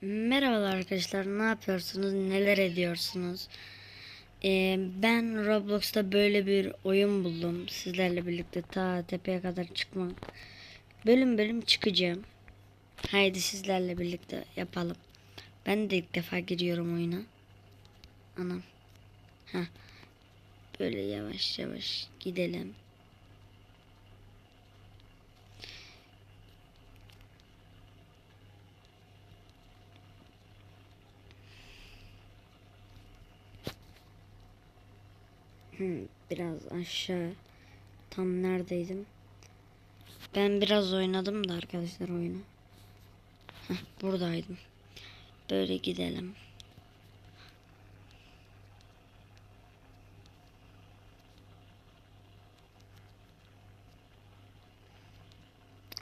Merhabalar arkadaşlar, ne yapıyorsunuz, neler ediyorsunuz? Ee, ben Roblox'ta böyle bir oyun buldum. Sizlerle birlikte ta tepeye kadar çıkmak. Bölüm bölüm çıkacağım. Haydi sizlerle birlikte yapalım. Ben de ilk defa giriyorum oyuna. Anam. Ha. Böyle yavaş yavaş gidelim. Hmm, biraz aşağı. Tam neredeydim? Ben biraz oynadım da arkadaşlar oyunu. Heh, buradaydım. Böyle gidelim.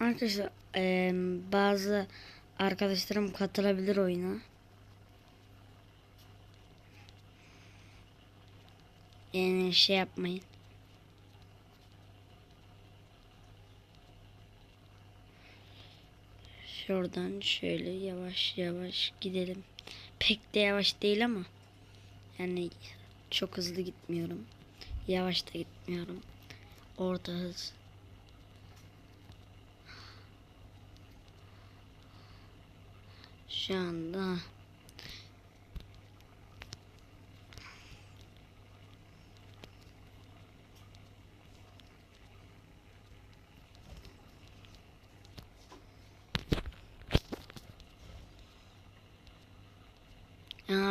Arkadaşlar eee, bazı arkadaşlarım katılabilir oyuna. Yani şey yapmayın. Şuradan şöyle yavaş yavaş gidelim. Pek de yavaş değil ama. Yani çok hızlı gitmiyorum. Yavaş da gitmiyorum. Orta hız. Şu anda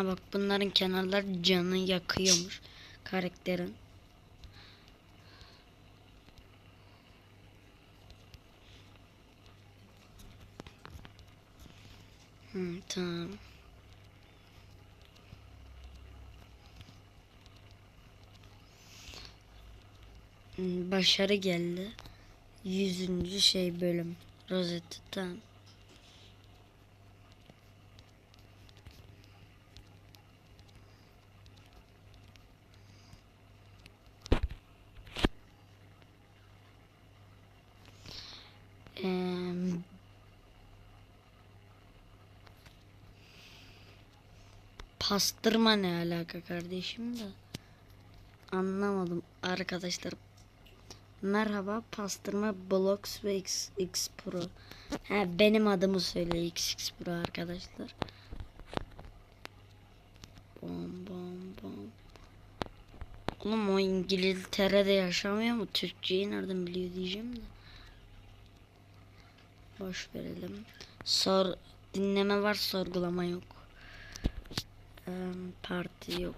Bak bunların kenarlar canı yakıyormuş karakterin. Hı, tamam. Başarı geldi. Yüzüncü şey bölüm. Rozeti tamam. Pastırma ne alaka kardeşim de anlamadım arkadaşlar. Merhaba pastırma Blox ve X, X Pro. Ha, benim adımı söyle XX Pro arkadaşlar. Bom bom bom. Oğlum o İngiltere'de yaşamıyor mu? Türkçeyi nereden biliyor diyeceğim de. Boş verelim. Sor dinleme var sorgulama yok. Eee, parti yok.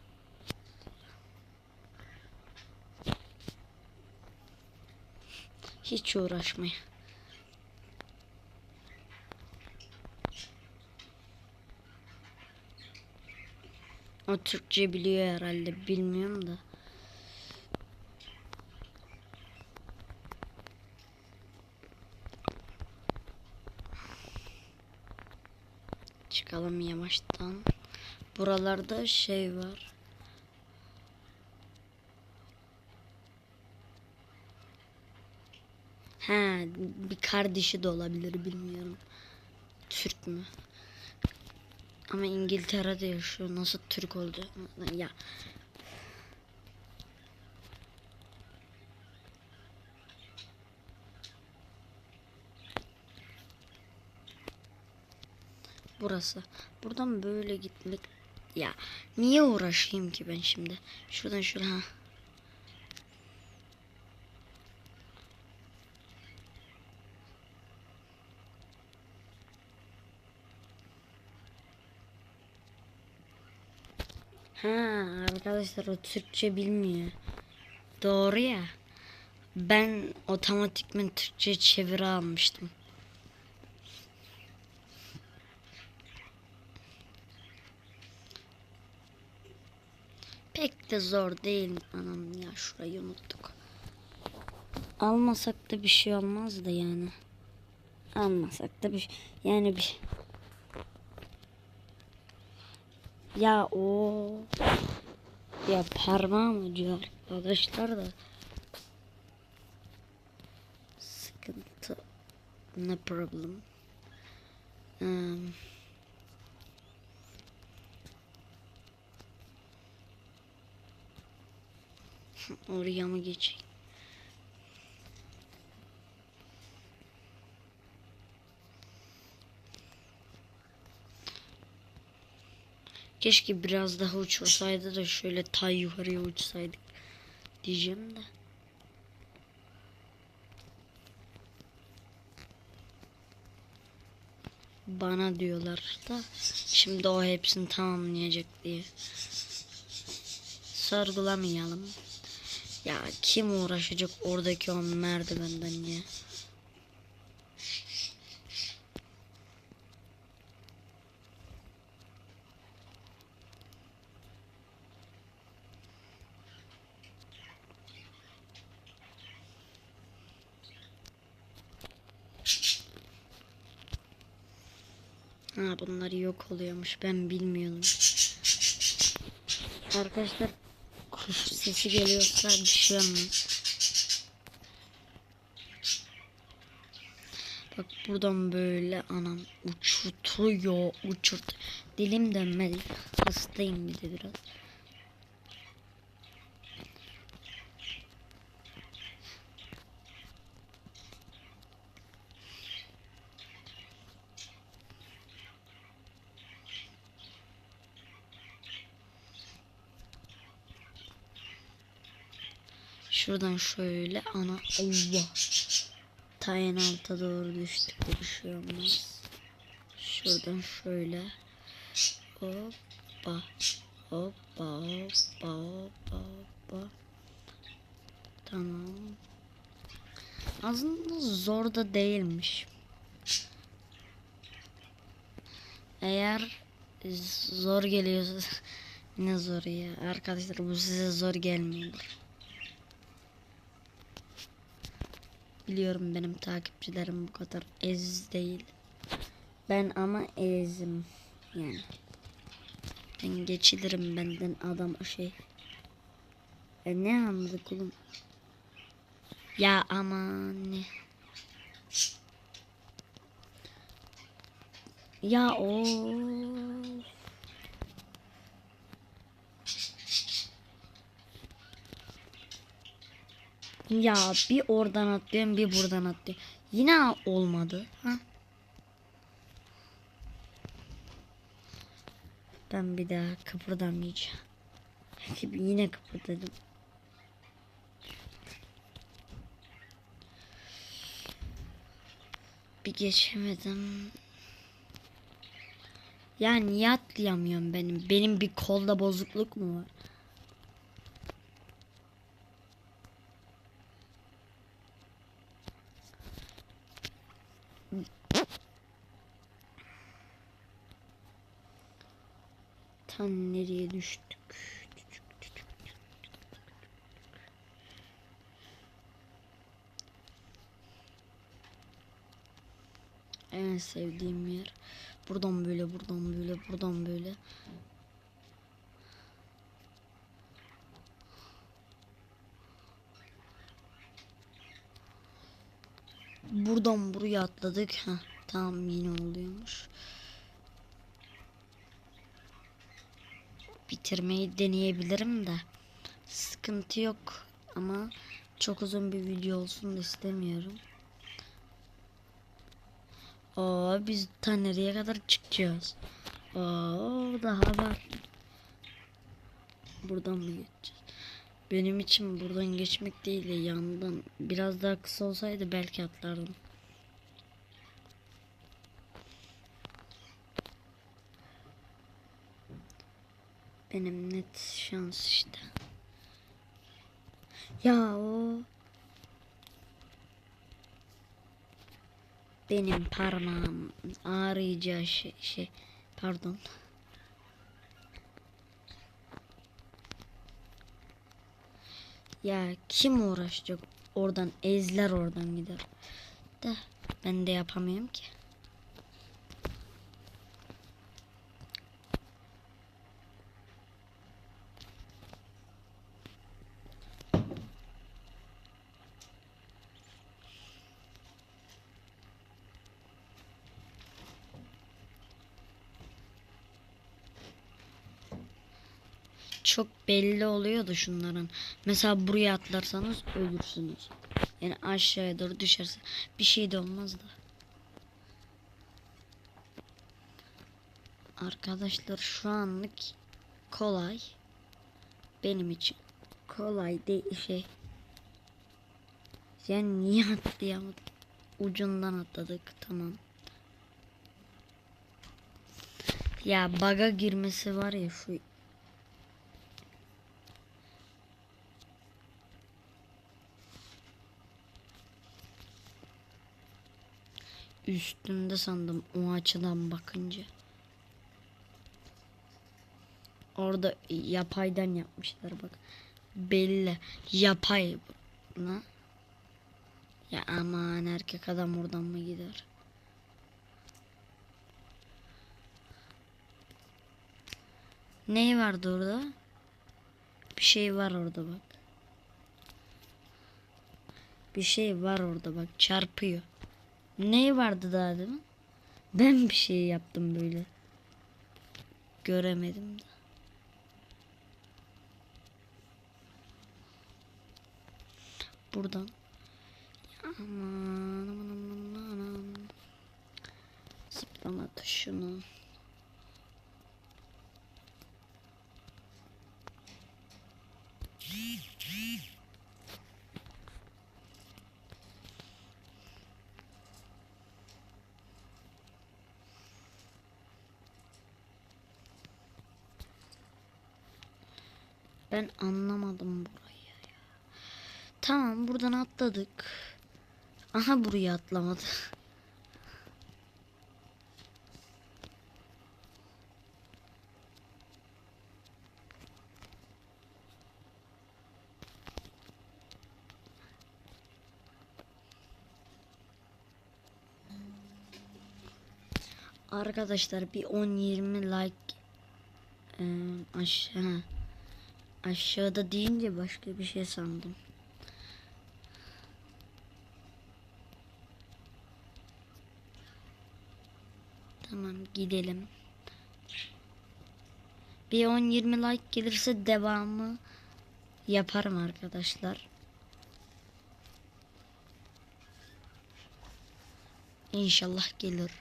Hiç uğraşmayın. O Türkçe biliyor herhalde bilmiyorum da. Çıkalım yavaştan. Buralarda şey var. He, bir kardeşi de olabilir bilmiyorum. Türk mü? Ama İngiltere'de yaşıyor. Nasıl Türk oldu? Ya burası. Buradan böyle gitmek ya niye uğraşayım ki ben şimdi? Şuradan şuraya. ha. Arkadaşlar o Türkçe bilmiyor. Doğru ya. Ben otomatikman Türkçe çeviri almıştım. Pek de zor değil anam ya şurayı unuttuk. Almasak da bir şey olmaz da yani. Almasak da bir şey- yani bir Ya o ya parmağım acıyor arkadaşlar da sıkıntı no problem. Um, Oraya mı geçeyim? Keşke biraz daha uçursaydı da şöyle tay yukarıya uçsaydık diyeceğim de. Bana diyorlar da şimdi o hepsini tamamlayacak diye. Sorgulamayalım. Ya kim uğraşacak oradaki o merdivenden ya? Ha bunlar yok oluyormuş. Ben bilmiyordum. Arkadaşlar kuş sesi geliyorsa bir şey olmaz. Bak buradan böyle anam uçurtuyor uçurt. Dilim dönmedi. Hastayım bir de biraz. Şuradan şöyle ana Allah. Tayin alta doğru düştük bir şey olmaz. Şuradan şöyle. Hoppa. Hoppa hoppa hoppa hoppa. Tamam. Aslında zor da değilmiş. Eğer zor geliyorsa ne zor ya arkadaşlar bu size zor gelmiyordur. Biliyorum benim takipçilerim bu kadar ez değil. Ben ama ezim yani. Ben geçilirim benden adam şey. E ne anladık oğlum? Ya aman ne? Ya o. Ya bir oradan atlıyorum bir buradan atlıyorum. Yine olmadı. Ha? Ben bir daha kıpırdamayacağım. Yine kıpırdadım. Bir geçemedim. Ya niye atlayamıyorum benim? Benim bir kolda bozukluk mu var? Tam nereye düştük? En sevdiğim yer. Buradan böyle, buradan böyle, buradan böyle. Buradan buraya atladık. Heh, tamam yine oluyormuş. Bitirmeyi deneyebilirim de. Sıkıntı yok ama çok uzun bir video olsun istemiyorum. Oo biz ta nereye kadar çıkacağız? Oo daha var. Buradan mı geçeceğiz? Benim için buradan geçmek değil de yandan biraz daha kısa olsaydı belki atlardım. Benim net şans işte. Ya o benim parmağım ağrıyacağı şey, şey pardon. Ya kim uğraşacak oradan ezler oradan gider. De ben de yapamıyorum ki. Belli oluyor da şunların. Mesela buraya atlarsanız ölürsünüz. Yani aşağıya doğru düşerse bir şey de olmaz da. Arkadaşlar şu anlık kolay. Benim için kolay değil şey. Yani niye atlayamadık? Ucundan atladık tamam. Ya baga girmesi var ya şu üstünde sandım o açıdan bakınca. Orada yapaydan yapmışlar bak. Belli. Yapay buna. Ya aman erkek adam oradan mı gider? Ne vardı orada? Bir şey var orada bak. Bir şey var orada bak çarpıyor. Ne vardı daha mi? Ben bir şey yaptım böyle. Göremedim de. Buradan. Aman aman aman aman. Zıplama tuşunu. Ben anlamadım burayı ya. Tamam buradan atladık. Aha buraya atlamadı. Arkadaşlar bir 10-20 like e, aşağı aşağıda deyince başka bir şey sandım. Tamam gidelim. Bir 10-20 like gelirse devamı yaparım arkadaşlar. İnşallah gelir.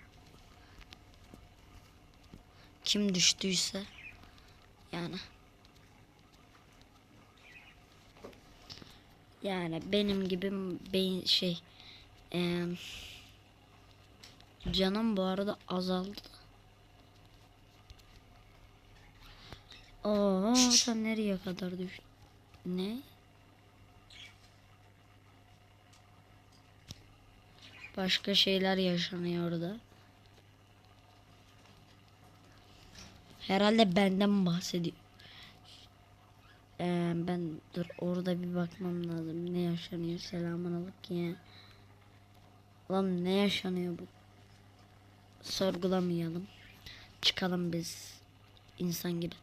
Kim düştüyse yani. Yani benim gibi beyin şey eee Canım bu arada azaldı. Oo, sen nereye kadar düştün? Ne? Başka şeyler yaşanıyor orada. Herhalde benden bahsediyor. Ee, ben dur orada bir bakmam lazım. Ne yaşanıyor? Selamun aleyküm. Lan ne yaşanıyor bu? sorgulamayalım. Çıkalım biz insan gibi.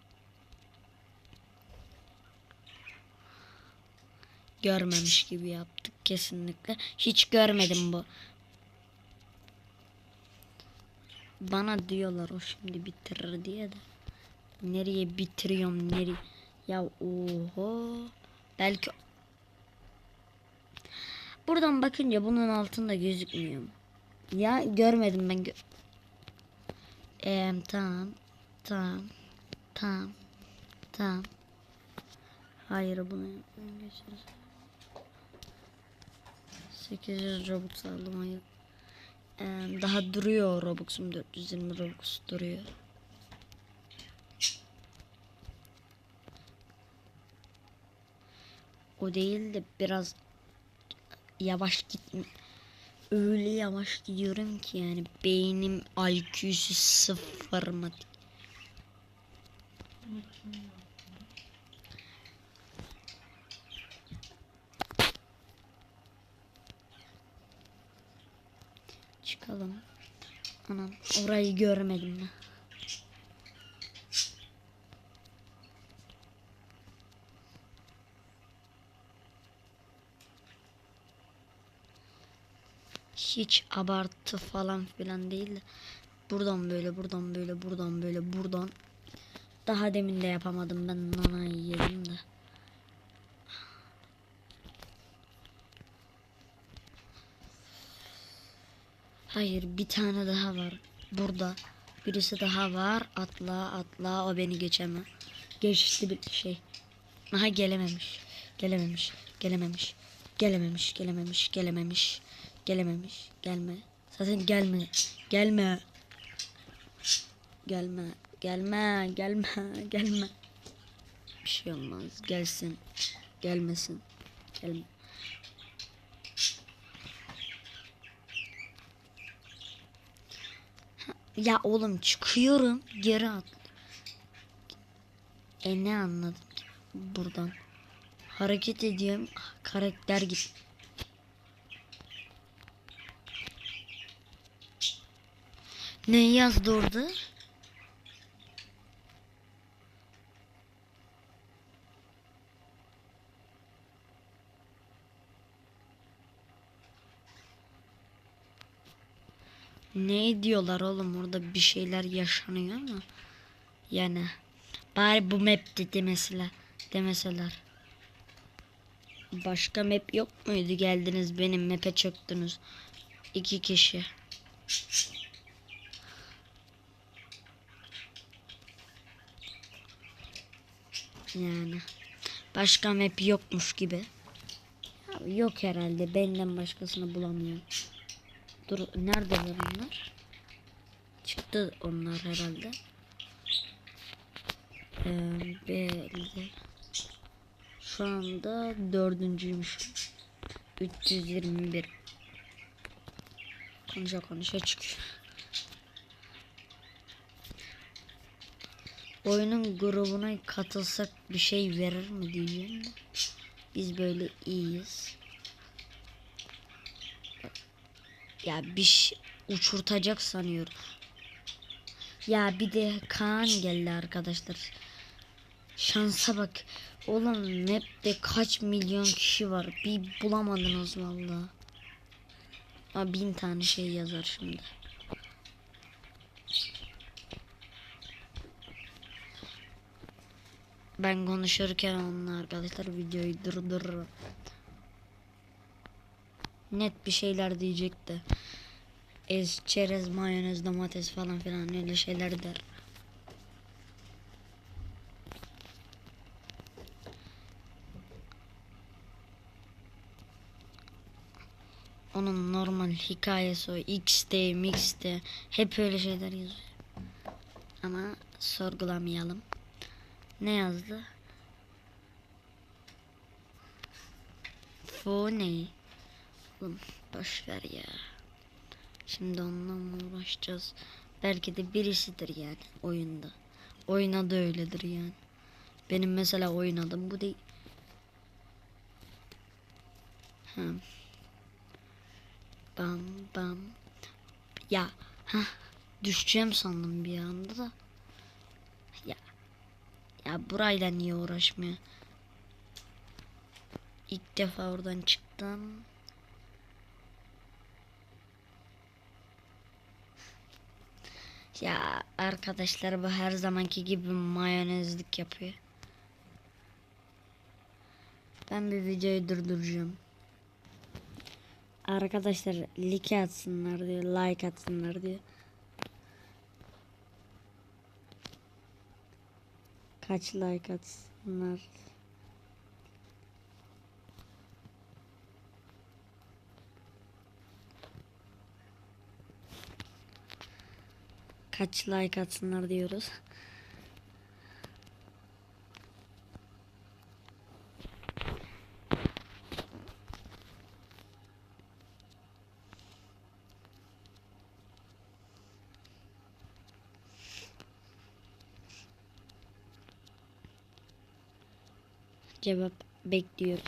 Görmemiş gibi yaptık kesinlikle. Hiç görmedim bu. Bana diyorlar o şimdi bitirir diye de. Nereye bitiriyorum nereye? Ya oho. Belki Buradan bakınca bunun altında gözükmüyor. Ya görmedim ben. Gö ee, tamam. Tamam. Tamam. Tamam. Hayır bunu geçeriz. 800 Robux aldım hayır. Ee, daha duruyor Robux'um 420 Robux duruyor. O değil de biraz yavaş gitme öyle yavaş gidiyorum ki yani beynim IQ'su sıfır mı? Çıkalım. Anam orayı görmedim ben. Hiç abartı falan filan değil de buradan böyle buradan böyle buradan böyle buradan Daha demin de yapamadım ben nana yedim de. Hayır bir tane daha var. Burada. Birisi daha var. Atla atla o beni geçemez. Geçti bir şey. Aha gelememiş. Gelememiş. Gelememiş. Gelememiş. Gelememiş. Gelememiş. Gelememiş. Gelme. Zaten gelme. Gelme. Gelme. Gelme. Gelme. Gelme. Bir şey olmaz. Gelsin. Gelmesin. Gelme. Ya oğlum çıkıyorum geri at. E ne anladım buradan? Hareket ediyorum karakter git. Ne yazdı orada? Ne diyorlar oğlum? Orada bir şeyler yaşanıyor ama. Yani bari bu map'te demeseler demeseler. Başka map yok muydu? Geldiniz benim map'e çöktünüz. İki kişi yani başka map yokmuş gibi yok herhalde benden başkasını bulamıyorum Dur neredeler onlar? Çıktı onlar herhalde. Ee, belli. Şu anda dördüncüymüş. 321. Konuşa konuşa çıkıyor. Oyunun grubuna katılsak bir şey verir mi diyeceğim de. Biz böyle iyiyiz. Ya bir şey uçurtacak sanıyorum. Ya bir de Kaan geldi arkadaşlar. Şansa bak. Oğlum map'te kaç milyon kişi var. Bir bulamadınız vallahi. Aa, bin tane şey yazar şimdi. Ben konuşurken onun arkadaşlar videoyu durdururum. Net bir şeyler diyecek de. Ez, çerez, mayonez, domates falan filan öyle şeyler der. Onun normal hikayesi o. X'te, Mix'te hep öyle şeyler yazıyor. Ama sorgulamayalım. Ne yazdı? Phone. Oğlum boş ver ya. Şimdi onunla uğraşacağız? Belki de birisidir yani oyunda. Oyuna da öyledir yani. Benim mesela oynadım bu değil. Ha. Bam bam. Ya ha düşeceğim sandım bir anda da. Ya burayla niye uğraşmıyor? İlk defa oradan çıktım. Ya arkadaşlar bu her zamanki gibi mayonezlik yapıyor. Ben bir videoyu durduracağım. Arkadaşlar like atsınlar diyor, like atsınlar diyor. Kaç like atsınlar? Kaç like atsınlar diyoruz. Cevap bekliyoruz.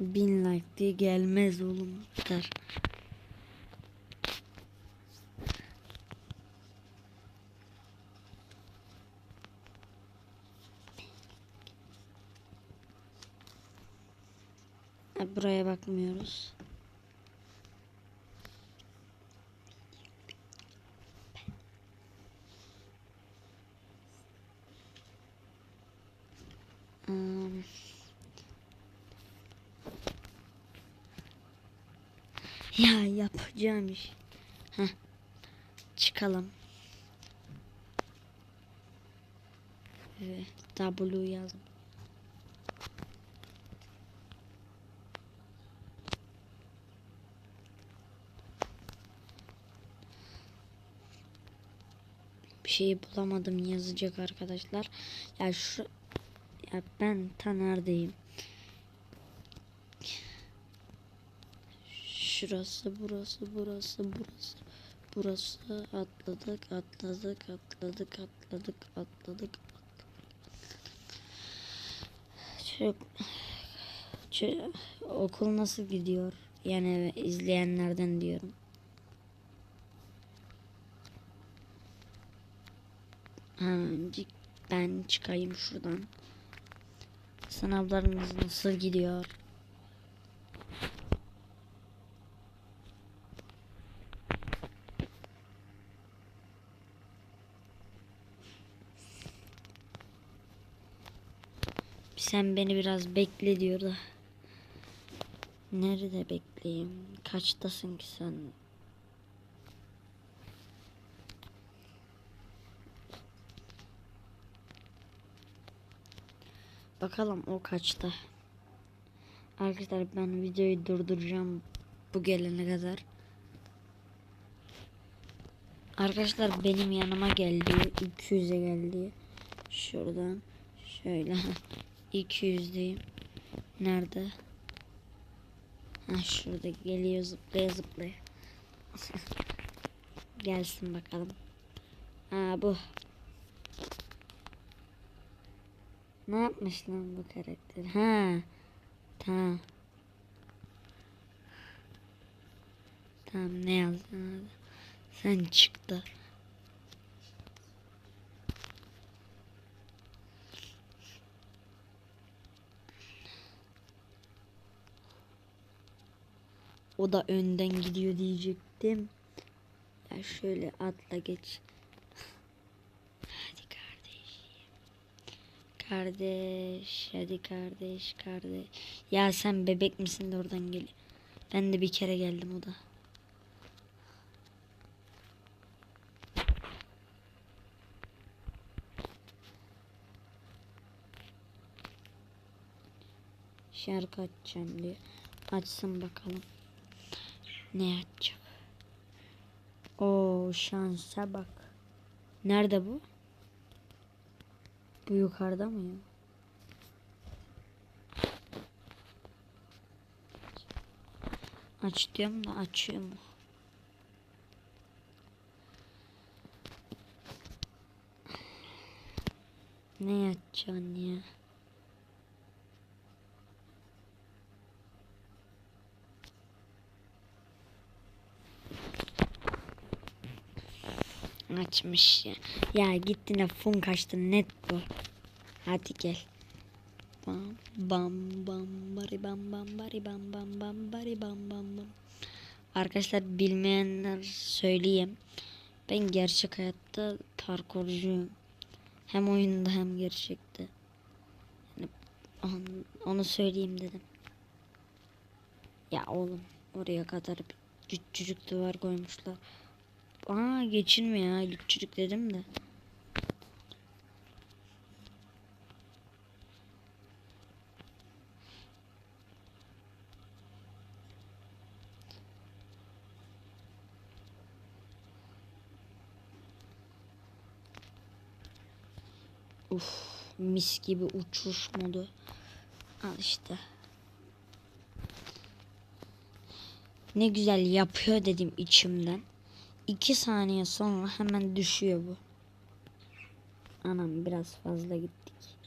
Bin like diye gelmez oğlum der. Ha, Buraya bakmıyoruz. Hmm. Ya yapacağım iş. Heh. Çıkalım. Ve W yazdım. Bir şey bulamadım yazacak arkadaşlar. Ya şu ya ben ta neredeyim? Şurası, burası, burası, burası. Burası atladık, atladık, atladık, atladık, atladık. Çok, çok okul nasıl gidiyor? Yani izleyenlerden diyorum. Ben çıkayım şuradan. Sınavlarınız nasıl gidiyor? Sen beni biraz bekle diyor da. Nerede bekleyeyim? Kaçtasın ki sen? Bakalım o kaçta. Arkadaşlar ben videoyu durduracağım bu gelene kadar. Arkadaşlar benim yanıma geldi. 200'e geldi. Şuradan şöyle 200'deyim. Nerede? Ha şurada geliyor zıplaya zıplaya. Gelsin bakalım. Ha bu. Ne yapmış lan bu karakter? Ha. Tamam. Tamam ne yazdın? Sen çıktı. O da önden gidiyor diyecektim. Ya şöyle atla geç. Hadi kardeşim. Kardeş, hadi kardeş, kardeş. Ya sen bebek misin de oradan gel. Ben de bir kere geldim o da. Şarkı açacağım diyor. Açsın bakalım. Ne açacak? Oo şansa bak. Nerede bu? Bu yukarıda mı ya? Aç diyorum da açıyor mu? Ne yapacaksın ya? Açmış ya. Ya gitti ne kaçtı net bu. Hadi gel. Bam bam bam bari bam bam bari bam bam bam bari bam bam bam. Arkadaşlar bilmeyenler söyleyeyim. Ben gerçek hayatta parkurcuyum. Hem oyunda hem gerçekte. Yani on- onu söyleyeyim dedim. Ya oğlum oraya kadar bir küçücük duvar koymuşlar. Aa geçilmiyor ya küçücük dedim de. Uf mis gibi uçuş modu. Al işte. Ne güzel yapıyor dedim içimden. İki saniye sonra hemen düşüyor bu. Anam biraz fazla gittik.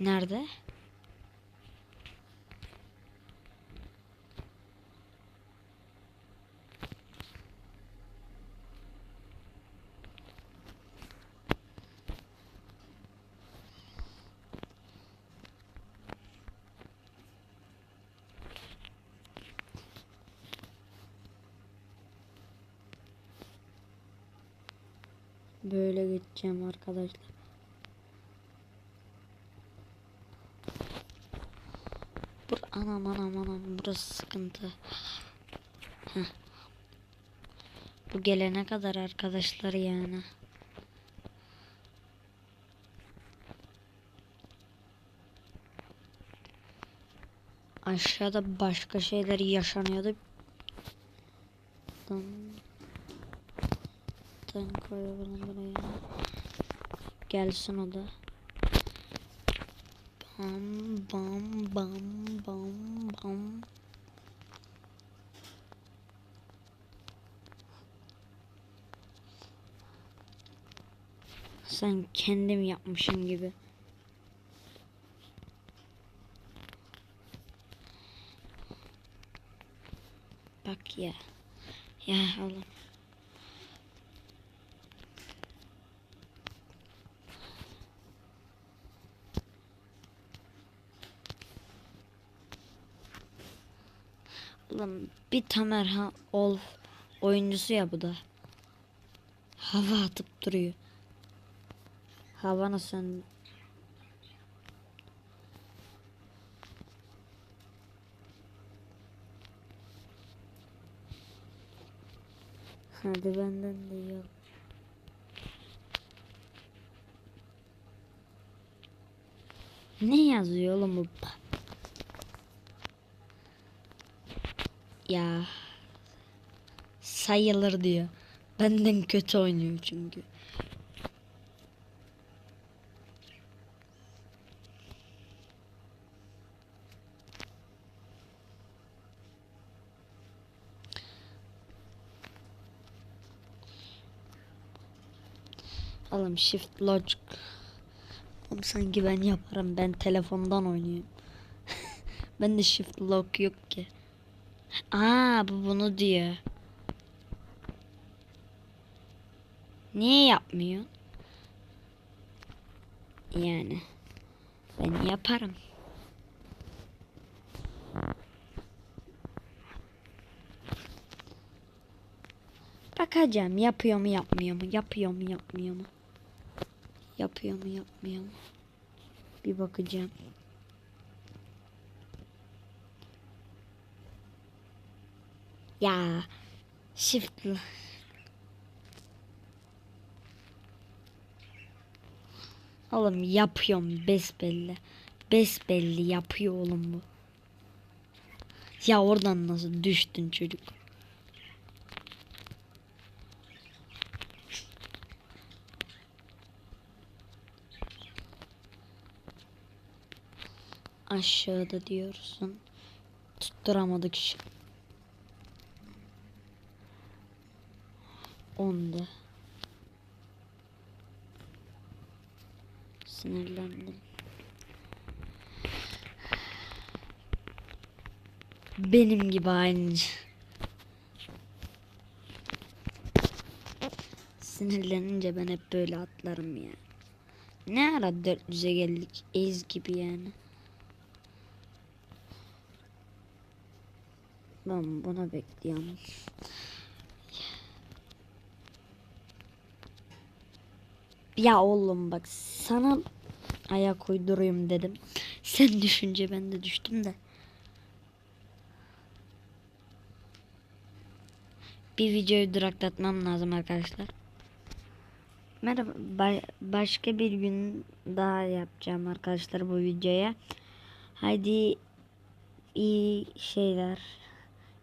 Nerede? Böyle geçeceğim arkadaşlar. Bur anam anam anam burası sıkıntı. Bu gelene kadar arkadaşlar yani. Aşağıda başka şeyler yaşanıyordu. Tam Tam koyalım buraya. Gelsin o da. Bam bam bam bam bam. Sen kendim yapmışım gibi. Bak ya. Ya oğlum. Bir Tamer ha ol oyuncusu ya bu da. Hava atıp duruyor. Havana sen Hadi benden de ol. Ne yazıyor oğlum bu? Ya sayılır diyor. Benden kötü oynuyor çünkü. Oğlum shift logic. Oğlum sanki ben yaparım. Ben telefondan oynuyorum. ben de shift lock yok ki. Aa bu bunu diyor. Niye yapmıyor? Yani ben yaparım. Bakacağım yapıyor mu yapmıyor mu yapıyor mu yapmıyor mu yapıyor mu yapmıyor mu bir bakacağım. Ya shift Oğlum yapıyorum besbelli. Besbelli yapıyor oğlum bu. Ya oradan nasıl düştün çocuk? Aşağıda diyorsun. Tutturamadık şu. Onda. Sinirlendim. Benim gibi aynı. Sinirlenince ben hep böyle atlarım ya. Ne ara 400'e geldik ez gibi yani. Ben bunu bekliyorum. Ya oğlum bak sana ayak uydurayım dedim. Sen düşünce ben de düştüm de. Bir videoyu duraklatmam lazım arkadaşlar. Merhaba. ba- başka bir gün daha yapacağım arkadaşlar bu videoya. Haydi iyi şeyler.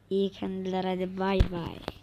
İyi kendiler hadi bay bay.